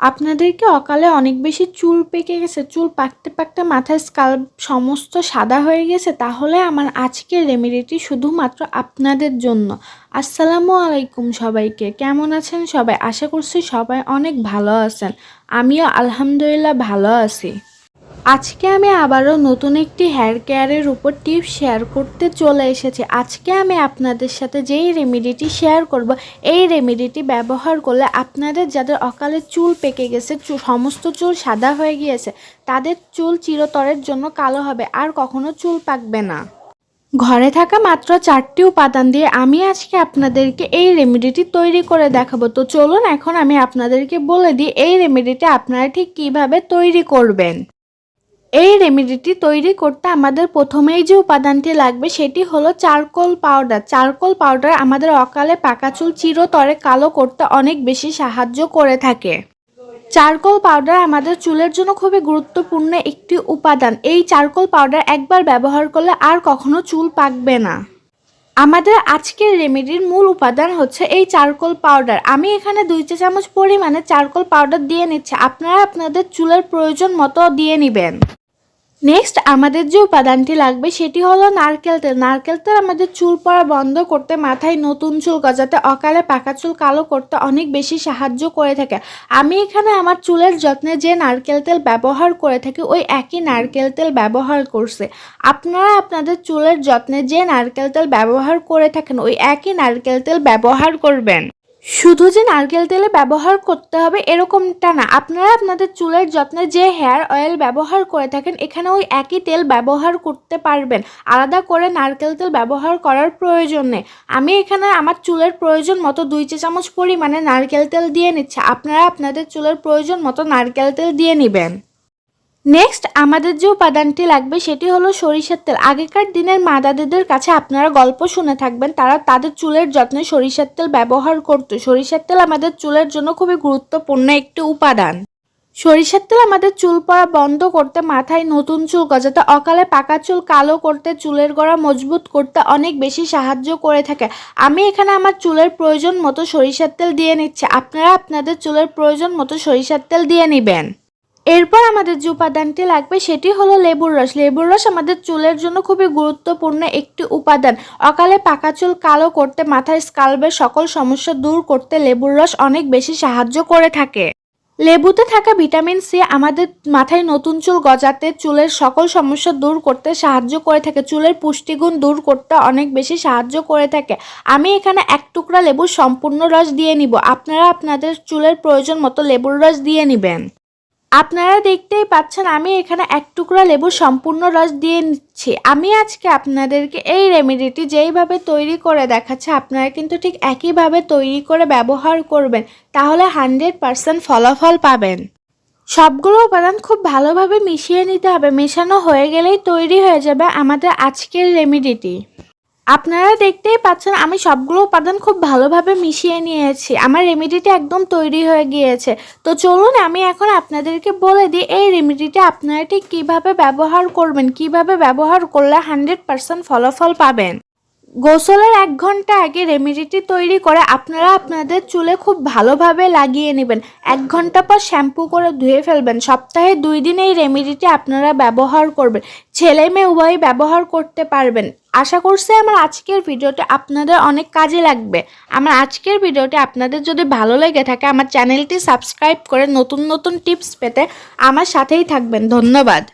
আপনাদেরকে অকালে অনেক বেশি চুল পেকে গেছে, চুল পাকতে পাকতে মাথায় স্কাল সমস্ত সাদা হয়ে গেছে, তাহলে আমার আজকের রেমেডিটি শুধুমাত্র আপনাদের জন্য। আসসালামু আলাইকুম সবাইকে, কেমন আছেন সবাই? আশা করছি সবাই অনেক ভালো আছেন। আমিও আলহামদুলিল্লাহ ভালো আছি। আজকে আমি আবারও নতুন একটি হেয়ার কেয়ারের উপর টিপস শেয়ার করতে চলে এসেছি। আজকে আমি আপনাদের সাথে যেই রেমেডিটি শেয়ার করব, এই রেমেডিটি ব্যবহার করলে আপনাদের যাদের অকালে চুল পেকে গেছে সমস্ত চুল সাদা হয়ে গিয়েছে, তাদের চুল চিরতরের জন্য কালো হবে, আর কখনো চুল পাকবে না। ঘরে থাকা মাত্র চারটি উপাদান দিয়ে আমি আজকে আপনাদেরকে এই রেমেডিটি তৈরি করে দেখাবো। তো চলুন এখন আমি আপনাদেরকে বলে দিই, এই রেমেডিটি আপনারা ঠিক কীভাবে তৈরি করবেন। এই রেমেডিটি তৈরি করতে আমাদের প্রথমেই যে উপাদানটি লাগবে সেটি হলো চারকোল পাউডার চারকোল পাউডার আমাদের অকালে পাকা চুল চিরতরে কালো করতে অনেক বেশি সাহায্য করে থাকে। চারকোল পাউডার আমাদের চুলের জন্য খুবই গুরুত্বপূর্ণ একটি উপাদান। এই চারকোল পাউডার একবার ব্যবহার করলে আর কখনো চুল পাকবে না। আমাদের আজকের রেমেডির মূল উপাদান হচ্ছে এই চারকোল পাউডার আমি এখানে দুই চা চামচ পরিমাণে চারকোল পাউডার দিয়ে নিচ্ছি। আপনারা আপনাদের চুলের প্রয়োজন মতো দিয়ে নেবেন। নেক্সট আমাদের যে উপাদানটি লাগবে সেটি হলো নারকেল তেল। নারকেল তেল আমাদের চুল পড়া বন্ধ করতে, মাথায় নতুন চুল গজাতে, অকালে পাকা চুল কালো করতে অনেক বেশি সাহায্য করে থাকে। আমি এখানে আমার চুলের যত্নে যে নারকেল তেল ব্যবহার করে থাকি, ওই একই নারকেল তেল ব্যবহার করছে। আপনারা আপনাদের চুলের যত্নে যে নারকেল তেল ব্যবহার করে থাকেন, ওই একই নারকেল তেল ব্যবহার করবেন। শুধু যে নারকেল তেলে ব্যবহার করতে হবে এরকমটা না। আপনারা আপনাদের চুলের যত্নে যে হেয়ার অয়েল ব্যবহার করে থাকেন, এখানে ওই একই তেল ব্যবহার করতে পারবেন। আলাদা করে নারকেল তেল ব্যবহার করার প্রয়োজন নেই। আমি এখানে আমার চুলের প্রয়োজন মতো দুই চা চামচ পরিমাণে নারকেল তেল দিয়ে নিচ্ছি। আপনারা আপনাদের চুলের প্রয়োজন মতো নারকেল তেল দিয়ে নেবেন। নেক্সট আমাদের যে উপাদানটি লাগবে সেটি হলো সরিষার তেল। আগেকার দিনের মা দাদিদের কাছে আপনারা গল্প শুনে থাকবেন, তারা তাদের চুলের যত্নে সরিষার তেল ব্যবহার করতো। সরিষার তেল আমাদের চুলের জন্য খুবই গুরুত্বপূর্ণ একটি উপাদান। সরিষার তেল আমাদের চুল পড়া বন্ধ করতে, মাথায় নতুন চুল গজাতে, অকালে পাকা চুল কালো করতে, চুলের গোড়া মজবুত করতে অনেক বেশি সাহায্য করে থাকে। আমি এখানে আমার চুলের প্রয়োজন মতো সরিষার তেল দিয়ে নিচ্ছি। আপনারা আপনাদের চুলের প্রয়োজন মতো সরিষার তেল দিয়ে নেবেন। এরপর আমাদের যে উপাদানটি লাগবে সেটি হলো লেবুর রস। লেবুর রস আমাদের চুলের জন্য খুবই গুরুত্বপূর্ণ একটি উপাদান। অকালে পাকা চুল কালো করতে, মাথার স্কাল্পের সকল সমস্যা দূর করতে লেবুর রস অনেক বেশি সাহায্য করে থাকে। লেবুতে থাকা ভিটামিন সি আমাদের মাথায় নতুন চুল গজাতে, চুলের সকল সমস্যা দূর করতে সাহায্য করে থাকে। চুলের পুষ্টিগুণ দূর করতে অনেক বেশি সাহায্য করে থাকে। আমি এখানে এক টুকরা লেবুর সম্পূর্ণ রস দিয়ে নিব। আপনারা আপনাদের চুলের প্রয়োজন মতো লেবুর রস দিয়ে নেবেন। আপনারা দেখতেই পাচ্ছেন আমি এখানে এক টুকরা লেবু সম্পূর্ণ রস দিয়ে নিচ্ছি। আমি আজকে আপনাদেরকে এই রেমেডিটি যেইভাবে তৈরি করে দেখাচ্ছে, আপনারা কিন্তু ঠিক একইভাবে তৈরি করে ব্যবহার করবেন, তাহলে হান্ড্রেড পারসেন্ট ফলাফল পাবেন। সবগুলো উপাদান খুব ভালোভাবে মিশিয়ে নিতে হবে, মেশানো হয়ে গেলেই তৈরি হয়ে যাবে আমাদের আজকের রেমেডিটি। আপনারা দেখতেই পাচ্ছেন, আমি সবগুলো উপাদান খুব ভালোভাবে মিশিয়ে নিয়েছি। আমার রেমেডিটা একদম তৈরি হয়ে গিয়েছে। তো চলুন আমি এখন আপনাদেরকে বলে দিই, এই রেমেডিটা আপনারা ঠিক কীভাবে ব্যবহার করবেন, কীভাবে ব্যবহার করলে হান্ড্রেড পারসেন্ট ফলাফল পাবেন। গোসলের এক ঘণ্টা আগে রেমেডিটি তৈরি করে আপনারা আপনাদের চুলে খুব ভালোভাবে লাগিয়ে নেবেন। এক ঘণ্টা পর শ্যাম্পু করে ধুয়ে ফেলবেন। সপ্তাহে দুই দিন এই রেমেডিটি আপনারা ব্যবহার করবেন। ছেলে মেয়ে উভয়ই ব্যবহার করতে পারবেন। আশা করছি আমার আজকের ভিডিওটি আপনাদের অনেক কাজে লাগবে। আমার আজকের ভিডিওটি আপনাদের যদি ভালো লেগে থাকে, আমার চ্যানেলটি সাবস্ক্রাইব করে নতুন নতুন টিপস পেতে আমার সাথেই থাকবেন। ধন্যবাদ।